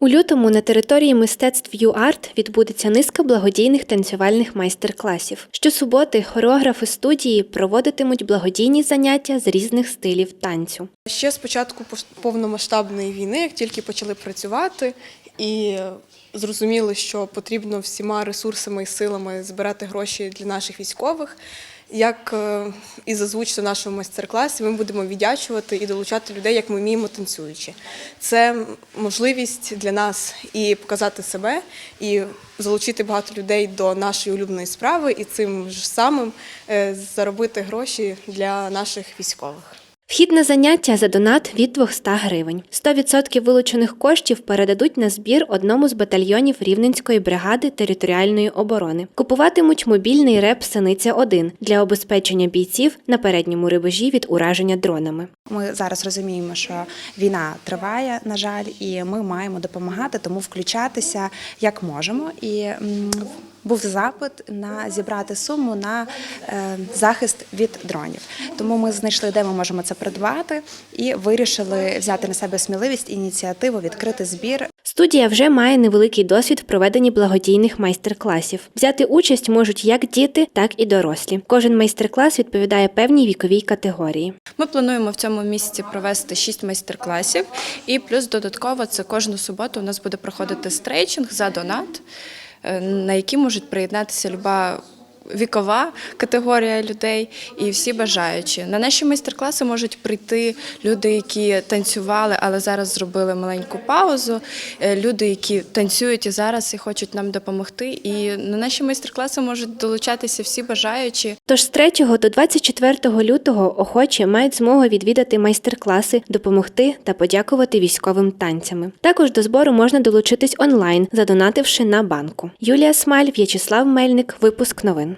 У лютому на території мистецтв ЮАРТ відбудеться низка благодійних танцювальних майстер-класів. Щосуботи хореографи студії проводитимуть благодійні заняття з різних стилів танцю. Ще з початку повномасштабної війни, як тільки почали працювати і зрозуміли, що потрібно всіма ресурсами і силами збирати гроші для наших військових. Як е, і зазвучено в нашому майстер-класі, ми будемо віддячувати і долучати людей, як ми вміємо танцюючи. Це можливість для нас і показати себе, і залучити багато людей до нашої улюбленої справи, і цим ж самим е, заробити гроші для наших військових. Вхід на заняття за донат від 200 гривень. 100% вилучених коштів передадуть на збір одному з батальйонів Рівненської бригади територіальної оборони. Купуватимуть мобільний реп Синиця 1 для обезпечення бійців на передньому рубежі від ураження дронами. Ми зараз розуміємо, що війна триває, на жаль, і ми маємо допомагати, тому включатися як можемо. І був запит на зібрати суму на е, захист від дронів. Тому ми знайшли, де ми можемо це придбати, і вирішили взяти на себе сміливість ініціативу відкрити збір Студія вже має невеликий досвід в проведенні благодійних майстер-класів. Взяти участь можуть як діти, так і дорослі. Кожен майстер-клас відповідає певній віковій категорії. Ми плануємо в цьому місці провести шість майстер-класів, і плюс додатково це кожну суботу у нас буде проходити стрейчинг за донат, на які можуть приєднатися люба. Вікова категорія людей і всі бажаючі. На наші майстер-класи можуть прийти люди, які танцювали, але зараз зробили маленьку паузу. е, Люди, які танцюють і зараз і хочуть нам допомогти. І на наші майстер-класи можуть долучатися всі бажаючі. Тож з 3 до 24 лютого охочі мають змогу відвідати майстер-класи, допомогти та подякувати військовим танцями. Також до збору можна долучитись онлайн, задонативши на банку. Юлія Смаль, В'ячеслав Мельник, випуск новин.